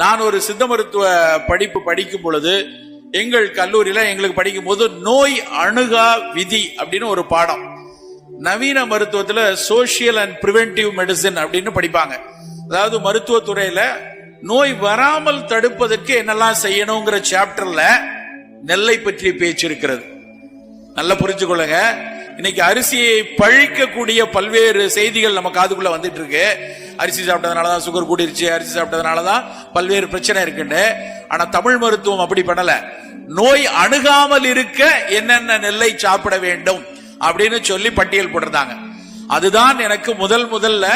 நான் ஒரு சித்த மருத்துவ படிப்பு படிக்கும் பொழுது எங்கள் கல்லூரியில எங்களுக்கு படிக்கும் போது நோய் அணுகா விதி அப்படின்னு ஒரு பாடம். நவீன மருத்துவத்துல சோசியல் அண்ட் பிரிவென்டிவ் மெடிசின் அப்படின்னு படிப்பாங்க. அதாவது மருத்துவத்துறையில நோய் வராமல் தடுப்பதற்கு என்னெல்லாம் செய்யணுங்கிற சாப்டர்ல நெல்லை பற்றிய பேச்சு இருக்கிறது. நல்லா புரிஞ்சுக்கொள்ளுங்க இன்னைக்கு அரிசியை பழிக்கக்கூடிய பல்வேறு செய்திகள் நம்ம காதுக்குள்ள வந்துட்டு இருக்கு. அரிசி சாப்பிட்டதுனால தான் சுகர் கூடிருச்சு அரிசி சாப்பிட்டதுனால தான் பல்வேறு பிரச்சனை இருக்குன்னு. ஆனா தமிழ் மருத்துவம் அப்படி பண்ணல. நோய் அணுகாமல் இருக்க என்னென்ன நெல்லை சாப்பிட வேண்டும் அப்படின்னு சொல்லி பட்டியல் போட்டிருந்தாங்க. அதுதான் எனக்கு முதல் முதல்ல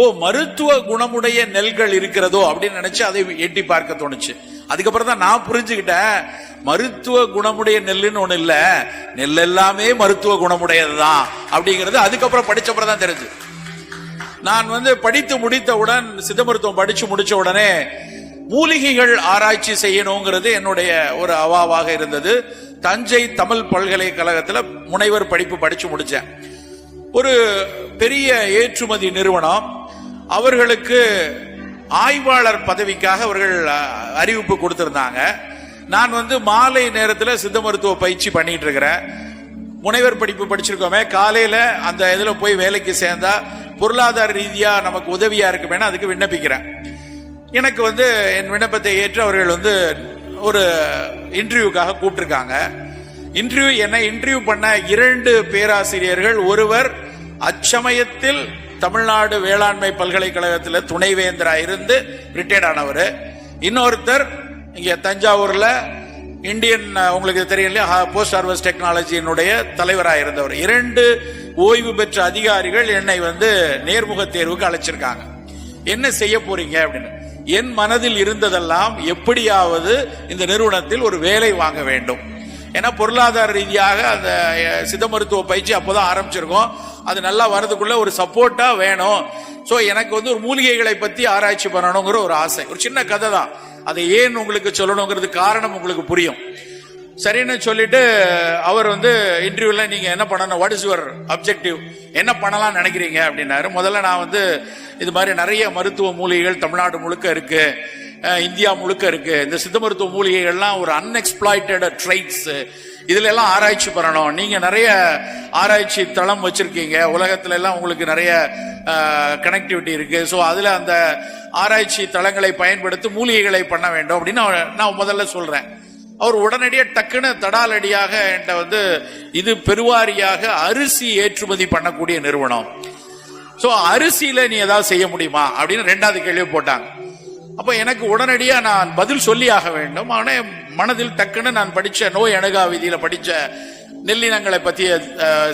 ஓ மருத்துவ குணமுடைய நெல்கள் இருக்கிறதோ அப்படின்னு நினைச்சு அதை எட்டி பார்க்க தோணுச்சு. அதுக்கப்புறம் தான் நான் புரிஞ்சுக்கிட்டேன் மருத்துவ குணமுடைய நெல்லுன்னு ஒண்ணு இல்ல நெல் எல்லாமே மருத்துவ குணமுடையதுதான் அப்படிங்கிறது அதுக்கப்புறம் படிச்சப்பறம் தான் தெரிஞ்சு நான் வந்து படித்து முடித்தவுடன் சித்த மருத்துவம் படிச்சு முடிச்ச உடனே மூலிகைகள் ஆராய்ச்சி செய்யணுங்கிறது என்னுடைய ஒரு அவாவாக இருந்தது. தஞ்சை தமிழ் பல்கலைக்கழகத்தில் முனைவர் படிப்பு படிச்சு முடித்தேன் ஒரு பெரிய ஏற்றுமதி நிறுவனம். அவர்களுக்கு ஆய்வாளர் பதவிக்காக அவர்கள் அறிவிப்பு கொடுத்திருந்தாங்க. நான் வந்து மாலை நேரத்தில் சித்த மருத்துவ பயிற்சி பண்ணிட்டு இருக்கிறேன். முனைவர் படிப்பு படிச்சிருக்கோமே காலையில் அந்த இதில் போய் வேலைக்கு சேர்ந்தா பொருளாதார ரீதியா நமக்கு உதவியா இருக்குமேனா அதுக்கு விண்ணப்பிக்கிறேன். எனக்கு வந்து என் விண்ணப்பத்தை ஏற்று அவர்கள் வந்து ஒரு இன்டர்வியூக்காக கூப்பிட்டுருக்காங்க. இன்டர்வியூ என்ன? இன்டர்வியூ பண்ண இரண்டு பேராசிரியர்கள் ஒருவர் அச்சமயத்தில் தமிழ்நாடு வேளாண்மை பல்கலைக்கழகத்தில் துணைவேந்தரா இருந்து ரிட்டையர்ட் ஆனவர். இன்னொருத்தர் இங்கே தஞ்சாவூர்ல இந்தியன் உங்களுக்கு தெரியும் இல்லையா? போஸ்ட் ஹார்வெஸ்ட் டெக்னாலஜியினுடைய தலைவராக இருந்தவர். இரண்டு ஓய்வு பெற்ற அதிகாரிகள் என்னை வந்து நேர்முக தேர்வுக்கு அழைச்சிருக்காங்க. என்ன செய்ய போறீங்க அப்படின்னு. என் மனதில் இருந்ததெல்லாம் எப்படியாவது இந்த நிறுவனத்தில் ஒரு வேலை வாங்க வேண்டும். ஏன்னா பொருளாதார ரீதியாக அந்த சித்த மருத்துவ பயிற்சி அப்போதான் ஆரம்பிச்சிருக்கோம். அது நல்லா வரதுக்குள்ள ஒரு சப்போர்ட்டா வேணும். ஸோ எனக்கு வந்து ஒரு மூலிகைகளை பத்தி ஆராய்ச்சி பண்ணணுங்கிற ஒரு ஆசை. ஒரு சின்ன கதை தான். அதை ஏன் உங்களுக்கு சொல்லணுங்கிறது காரணம் உங்களுக்கு புரியும். சரின்னு சொல்லிட்டு அவர் வந்து இன்டர்வியூல நீங்க என்ன பண்ணணும்? வாட் இஸ் யுவர் அப்ஜெக்டிவ் என்ன பண்ணலாம் நினைக்கிறீங்க? அப்படின்னாரு. முதல்ல நான் வந்து இது மாதிரி நிறைய மருத்துவ மூலிகைகள் தமிழ்நாடு முழுக்க இருக்கு. இந்தியா முழுக்க இருக்கு. இந்த சித்த மருத்துவ மூலிகைகள்லாம் ஒரு அன்எக்ஸ்பிளாய்டட் ட்ரைட்ஸ் இதுல எல்லாம் ஆராய்ச்சி பண்ணணும். நீங்க நிறைய ஆராய்ச்சி தளம் வச்சிருக்கீங்க. உலகத்துல எல்லாம் உங்களுக்கு நிறைய கனெக்டிவிட்டி இருக்கு. ஸோ அதுல அந்த ஆராய்ச்சி தளங்களை பயன்படுத்தி மூலிகைகளை பண்ண வேண்டும் அப்படின்னு நான் முதல்ல சொல்றேன். அவர் உடனடியாக டக்குன்னு தடாலடியாக என்கிட்ட வந்து இது பெருவாரியாக அரிசி ஏற்றுமதி பண்ணக்கூடிய நிறுவனம். ஸோ அரிசியில நீ ஏதாவது செய்ய முடியுமா? அப்படின்னு ரெண்டாவது கேள்வி போட்டாங்க. அப்போ எனக்கு உடனடியாக நான் பதில் சொல்லி ஆக வேண்டும். ஆனால் என் மனதில் டக்குன்னு நான் படித்த நோய் அணுகா விதியில் படித்த நெல்லினங்களை பற்றிய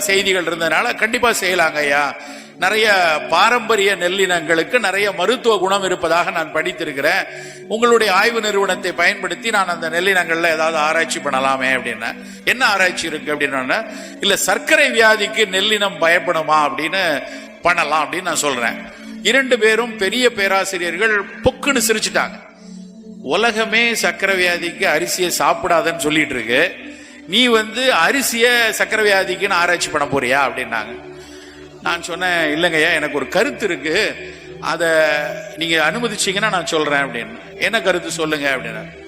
செய்திகள் இருந்ததுனால கண்டிப்பாக செய்யலாங்க ஐயா. நிறைய பாரம்பரிய நெல்லினங்களுக்கு நிறைய மருத்துவ குணம் இருப்பதாக நான் படித்திருக்கிறேன். உங்களுடைய ஆய்வு நிறுவனத்தை பயன்படுத்தி நான் அந்த நெல்லினங்கள்ல ஏதாவது ஆராய்ச்சி பண்ணலாமே அப்படின்னு. என்ன ஆராய்ச்சி இருக்கு அப்படின்னா இல்ல சர்க்கரை வியாதிக்கு நெல்லினம் பயப்படுமா அப்படின்னு பண்ணலாம் அப்படின்னு நான் சொல்றேன். இரண்டு பேரும் பெரிய பேராசிரியர்கள் பொக்குன்னு சிரிச்சிட்டாங்க. உலகமே சக்கரை வியாதிக்கு அரிசியை சாப்பிடாதன்னு சொல்லிட்டு இருக்கு. நீ வந்து அரிசிய சக்கரை வியாதிக்குன்னு ஆராய்ச்சி பண்ண போறியா? அப்படின்னாங்க. நான் சொன்னேன் இல்லைங்கய்யா எனக்கு ஒரு கருத்து இருக்கு. அதை நீங்க அனுமதிச்சீங்கன்னா நான் சொல்றேன் அப்படின்னு. என்ன கருத்து சொல்லுங்க அப்படின்னு.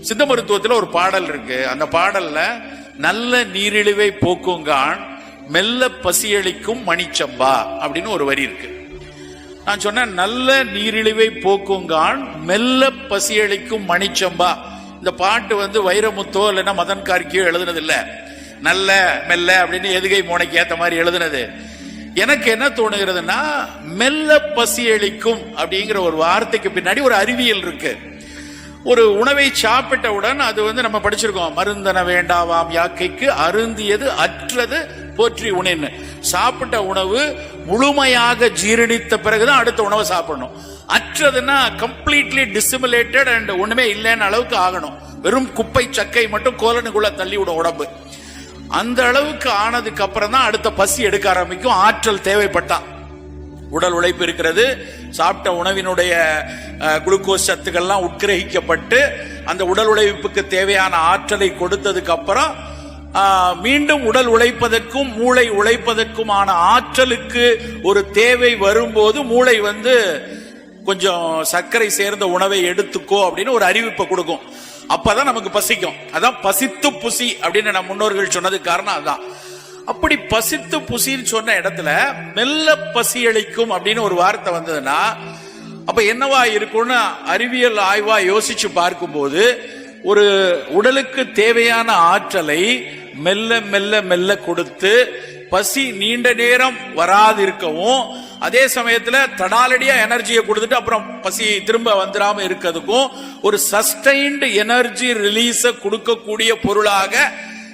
சித்த மருத்துவத்தில் ஒரு பாடல் இருக்கு. அந்த பாடல்ல நல்ல நீரிழிவை போக்குங்கான் மெல்ல பசியளிக்கும் மணிச்சம்பா அப்படின்னு ஒரு வரி இருக்கு. நான் சொன்னேன் நல்ல நீரிழிவை போக்குங்கான் மெல்ல பசியளிக்கும் மணிச்சம்பா. இந்த பாட்டு வந்து வைரமுத்தோ இல்லைன்னா மதன் கார்கியோ எழுதுனது இல்லை. நல்ல மெல்ல அப்படின்னு எதுகை மோனைக்கு ஏற்ற மாதிரி எழுதுனது. எனக்கு என்ன தோணுகிறதுனா மெல்ல பசியளிக்கும் அப்படிங்கிற ஒரு வார்த்தைக்கு பின்னாடி ஒரு அறிவியல் இருக்கு. ஒரு உணவை சாப்பிட்டவுடன் அது வந்து நம்ம படிச்சிருக்கோம். மருந்தன வேண்டாவாம் யாக்கைக்கு அருந்தியது அற்றது போற்றி உணன்னு சாப்பிட்ட உணவு முழுமையாக ஜீரணித்த பிறகுதான் அடுத்த உணவை சாப்பிடணும். அற்றதுன்னா கம்ப்ளீட்லி டிசிமுலேட்டட் அண்ட் ஒண்ணுமே இல்லைன்னு அளவுக்கு ஆகணும். வெறும் குப்பை சக்கை மட்டும் கோலனுக்குள்ள தள்ளி விடும் உடம்பு. அந்த அளவுக்கு ஆனதுக்கு அப்புறம் தான் அடுத்த பசி எடுக்க ஆரம்பிக்கும். ஆற்றல் தேவைப்பட்டா. உடல் உழைப்பு இருக்கிறது. சாப்பிட்ட உணவினுடைய குளுக்கோஸ் சத்துக்கள்லாம் உட்கிரகிக்கப்பட்டு அந்த உடல் உழைப்புக்கு தேவையான ஆற்றலை கொடுத்ததுக்கு அப்புறம் மீண்டும் உடல் உழைப்பதற்கும் மூளை உழைப்பதற்குமான ஆற்றலுக்கு ஒரு தேவை வரும்போது மூளை வந்து கொஞ்சம் சர்க்கரை சேர்ந்த உணவை எடுத்துக்கோ அப்படின்னு ஒரு அறிவிப்பை கொடுக்கும். அப்பதான் நமக்கு பசிக்கும். அதான் பசித்து புசி அப்படின்னு நம்ம முன்னோர்கள் சொன்னதுக்கு காரணம் அதுதான். அப்படி பசித்து புசின்னு சொன்ன இடத்துல மெல்ல பசியளிக்கும் அப்படின்னு ஒரு வார்த்தை வந்ததுன்னா அப்ப என்னவா இருக்கும்னு அறிவியல் ஆய்வா யோசிச்சு பார்க்கும்போது ஒரு உடலுக்கு தேவையான ஆற்றலை மெல்ல மெல்ல மெல்ல கொடுத்து பசி நீண்ட நேரம் வராதிருக்கவும் அதே சமயத்துல தடாலடியா எனர்ஜியை கொடுத்துட்டு அப்புறம் பசி திரும்ப வந்துடாம இருக்கிறதுக்கும் ஒரு சஸ்டைன்டு எனர்ஜி ரிலீஸ கொடுக்கக்கூடிய பொருளாக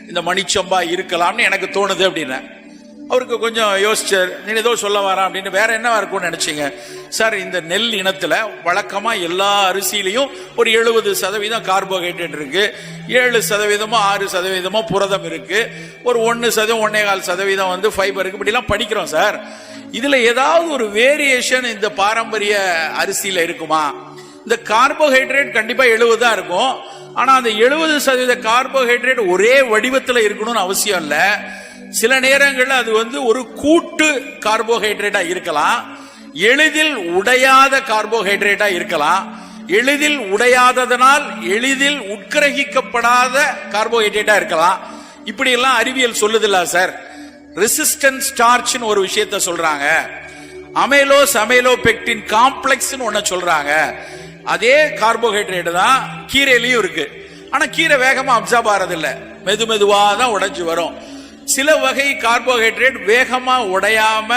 இந்த மணிச்சம்பா இருக்கலாம்னு எனக்கு தோணுது அப்படின்னு. அவருக்கு கொஞ்சம் யோசிச்சார். நீ ஏதோ சொல்ல வரான் அப்படின்னு வேற என்னவா இருக்கும்னு நினைச்சீங்க? சார் இந்த நெல் இனத்துல வழக்கமா எல்லா அரிசியிலையும் ஒரு எழுபது சதவீதம் கார்போஹைட்ரேட் இருக்கு. ஏழு சதவீதமோ ஆறு சதவீதமோ புரதம் இருக்கு. ஒரு ஒன்னு சதவீதம் ஒன்னே கால் சதவீதம் வந்து ஃபைபர் இருக்கு. இப்படிலாம் படிக்கிறோம் சார். இதுல ஏதாவது ஒரு வேரியேஷன் இந்த பாரம்பரிய அரிசியில இருக்குமா? இந்த கார்போஹைட்ரேட் கண்டிப்பா எழுபது தான் இருக்கும். ஆனா அந்த எழுபது சதவீத கார்போஹைட்ரேட் ஒரே வடிவத்துல இருக்கணும்னு அவசியம் இல்லை. சில நேரங்களில் அது வந்து ஒரு கூட்டு கார்போஹைட்ரேட்டா இருக்கலாம். எளிதில் உடையாத கார்போஹைட்ரேட்டா இருக்கலாம். எளிதில் உடையாததனால் எளிதில் உட்கிரகிக்கப்படாத கார்போஹைட்ரேட்டா இருக்கலாம். இப்படி எல்லாம் அறிவியல் சொல்லுதில்ல சார். ரெசிஸ்டன்ட் ஸ்டார்ச்னு ஒரு விஷயத்த சொல்றாங்க. அமேலோஸ் பெக்டின் காம்ப்ளெக்ஸ் ஒண்ணு சொல்றாங்க. அதே கார்போஹைட்ரேட் தான் கீரையிலயும் இருக்கு. ஆனா கீரை வேகமா அப்சர்வ் ஆறது இல்ல மெது மெதுவா தான் உடைஞ்சு வரும். சில வகை கார்போஹைட்ரேட் வேகமா உடையாம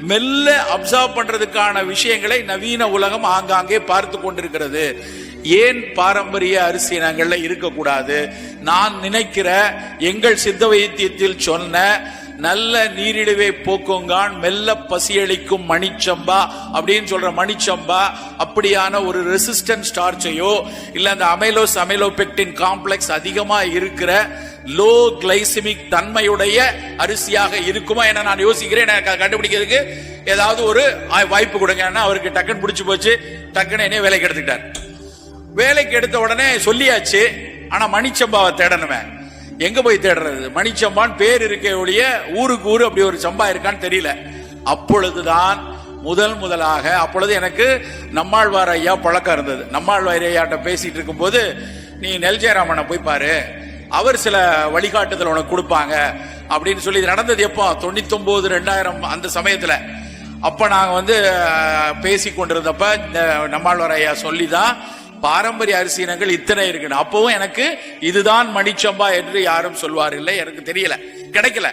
மெல்ல அப்சர்வ் பண்றதுக்கான விஷயங்களை நவீன உலகம் ஆங்காங்கே பார்த்து கொண்டிருக்கிறது. ஏன் பாரம்பரிய அரிசி இனங்கள்ல இருக்கக்கூடாது? நான் நினைக்கிற எங்கள் சித்த வைத்தியத்தில் சொன்ன நல்ல நீரிழிவை போக்குங்கான் மெல்ல பசியளிக்கும் மணிச்சம்பா அப்படின்னு சொல்ற மணிச்சம்பா அப்படியான ஒரு ரெசிஸ்டன்ட் ஸ்டார்ச்சையோ இல்ல அந்த அமைலோஸ் அமைலோபெக்டின் காம்ப்ளெக்ஸ் அதிகமா இருக்கிற லோ கிளைசிமிக் தன்மையுடைய அரிசியாக இருக்குமா என நான் யோசிக்கிறேன். எனக்கு அதை கண்டுபிடிக்கிறதுக்கு ஏதாவது ஒரு வாய்ப்பு கொடுங்க. அவருக்கு டக்குன்னு பிடிச்சி போச்சு. டக்குன்னு என்ன வேலைக்கு எடுத்துக்கிட்டார். வேலைக்கு எடுத்த உடனே சொல்லியாச்சு. ஆனா மணிச்சம்பாவை தேடணுமே. எங்க போய் தேடுறது? மணிச்சம்பான் பேர் இருக்கே ஒழிய ஊருக்கு ஊரு அப்படி ஒரு சம்பா இருக்கான்னு தெரியல. அப்பொழுதுதான் முதல் முதலாக அப்பொழுது எனக்கு நம்மாழ்வார் ஐயா பழக்கம் இருந்தது. நம்மாழ்வார் ஐயாட்ட பேசிட்டு இருக்கும்போது நீ நெல் ஜெயராமனை போய் பாரு. அவர் சில வழிகாட்டுதல் உனக்கு கொடுப்பாங்க. அப்படின்னு சொல்லி நடந்தது எப்போ? தொண்ணூத்தி ஒன்பது ரெண்டாயிரம் அந்த சமயத்துல. அப்ப நாங்க வந்து பேசி கொண்டிருந்தப்ப இந்த நம்மாழ்வார் ஐயா சொல்லி தான் பாரம்பரிய அரிசி இனங்கள் இத்தனை இருக்கு அப்பவும் எனக்கு இதுதான் மணிச்சம்பா என்று யாரும் சொல்வார் இல்லை எனக்கு தெரியல. கிடைக்கல.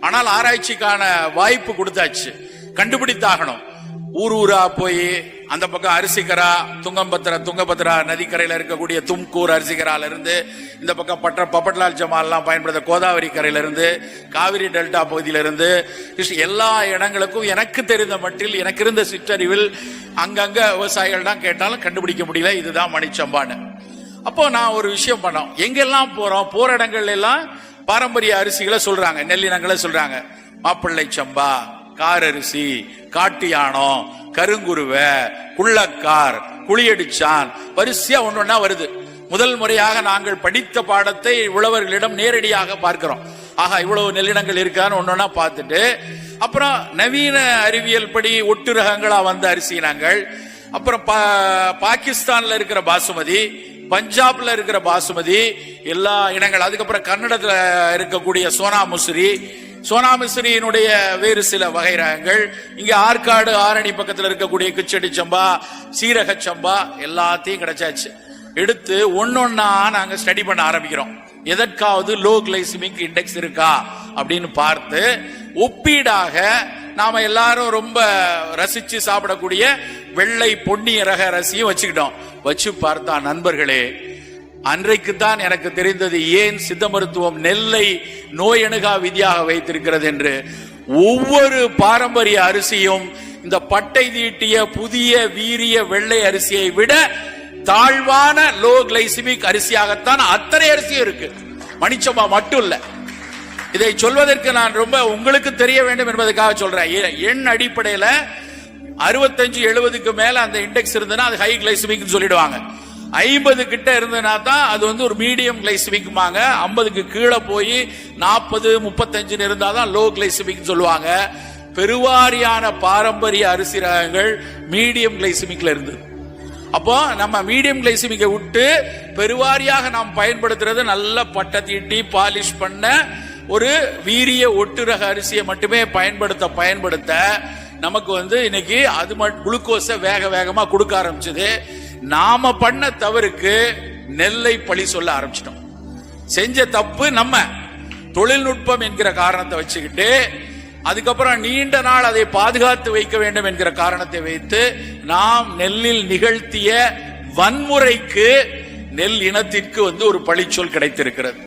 ஆனால் ஆராய்ச்சிக்கான வாய்ப்பு கொடுத்தாச்சு. கண்டுபிடித்தாகணும். ஊர் ஊரா போய் அந்த பக்கம் அரிசிகரா துங்கம்பத்திரா துங்கபத்ரா நதிக்கரையில் இருக்கக்கூடிய தும்கூர் அரிசிகரால இருந்து இந்த பக்கம் பற்ற பப்பட்லால் ஜமால்லாம் பயன்படுத்த கோதாவரி கரையிலிருந்து காவிரி டெல்டா பகுதியிலிருந்து எல்லா இடங்களுக்கும் எனக்கு தெரிந்த மட்டில் எனக்கு இருந்த சிற்றறிவில் அங்கங்க விவசாயிகள் தான் கேட்டாலும் கண்டுபிடிக்க முடியல. இதுதான் மணிச்சம்பான்னு. அப்போ நான் ஒரு விஷயம் பண்ணோம். எங்கெல்லாம் போறோம்? போற இடங்கள்ல எல்லாம் பாரம்பரிய அரிசிகளை சொல்றாங்க. நெல்லினங்களை சொல்றாங்க. மாப்பிள்ளை சம்பா காரரிசி காட்டு யானம் கருங்குருவ குள்ளக்கார் குழியடிச்சான். வரிசையா ஒன்று ஒண்ணா வருது. முதல் முறையாக நாங்கள் படித்த பாடத்தை உழவர்களிடம் நேரடியாக பார்க்கிறோம். ஆகா இவ்வளவு நெல்லினங்கள் இருக்கான்னு ஒன்னொன்னா பார்த்துட்டு அப்புறம் நவீன அறிவியல் படி ஒட்டு ரகங்களா வந்த அரிசி இனங்கள் அப்புறம் பாகிஸ்தான்ல இருக்கிற பாசுமதி பஞ்சாப்ல இருக்கிற பாசுமதி எல்லா இனங்கள் அதுக்கப்புறம் கன்னடத்துல இருக்கக்கூடிய சோனா முசுரி சோனாமிஸ்ரியினுடைய வேறு சில வகை ரகங்கள் இங்கே ஆற்காடு ஆரணி பக்கத்தில் இருக்கக்கூடிய கிச்சடி சம்பா சீரக சம்பா எல்லாத்தையும் கிடைச்சாச்சு. எடுத்து ஒன்னொன்னா நாங்கள் ஸ்டடி பண்ண ஆரம்பிக்கிறோம். எதற்காவது லோ கிளைசிமிக் இண்டெக்ஸ் இருக்கா அப்படின்னு பார்த்து ஒப்பீடாக நாம எல்லாரும் ரொம்ப ரசிச்சு சாப்பிடக்கூடிய வெள்ளை பொன்னிய ரக ரசியும் வச்சுக்கிட்டோம். வச்சு பார்த்தா நண்பர்களே அன்றைக்கு தான் எனக்கு தெரிந்தது ஏன் சித்த மருத்துவம் நெல்லை நோய் அணுகா விதியாக வைத்திருக்கிறது என்று. ஒவ்வொரு பாரம்பரிய அரிசியும் இந்த பட்டை தீட்டிய புதிய வீரிய வெள்ளை அரிசியை விட தாழ்வான லோ கிளைசிமிக் அரிசியாகத்தான் அத்தனை அரிசியும் இருக்கு. மணிச்சம்பா மட்டும் இல்ல. இதை சொல்வதற்கு நான் ரொம்ப உங்களுக்கு தெரிய வேண்டும் என்பதற்காக சொல்றேன். எண் அடிப்படையில அறுபத்தஞ்சு எழுபதுக்கு மேல அந்த இண்டெக்ஸ் இருந்ததுன்னா அது ஹை கிளைசிமிக் சொல்லிடுவாங்க. ஐம்பது கிட்ட இருந்ததுனா தான் அது வந்து ஒரு மீடியம் கிளைசிமிக்மாங்க ஐம்பதுக்கு கீழே போய் நாற்பது முப்பத்தஞ்சுன்னு இருந்தால் தான் லோ கிளைசிமிக் சொல்லுவாங்க. பெருவாரியான பாரம்பரிய அரிசி ரகங்கள் மீடியம் கிளைசிமிக்ல இருந்தது அப்போ நம்ம மீடியம் கிளைசிமிக்கை விட்டு பெருவாரியாக நாம் பயன்படுத்துறது நல்ல பட்டை தீட்டி பாலிஷ் பண்ண ஒரு வீரிய ஒட்டு ரக அரிசியை மட்டுமே பயன்படுத்த பயன்படுத்த நமக்கு வந்து இன்னைக்கு அது குளுக்கோஸை வேக வேகமாக கொடுக்க ஆரம்பிச்சது. நாம பண்ண தவறுக்கு நெல்லை பழி சொல்ல ஆரம்பிச்சிட்டோம். செஞ்ச தப்பு நம்ம தொழில்நுட்பம் என்கிற காரணத்தை வச்சுக்கிட்டு அதுக்கப்புறம் நீண்ட நாள் அதை பாதுகாத்து வைக்க வேண்டும் என்கிற காரணத்தை வைத்து நாம் நெல்லில் நிகழ்த்திய வன்முறைக்கு நெல் இனத்திற்கு வந்து ஒரு பழிச்சொல் கிடைத்திருக்கிறது.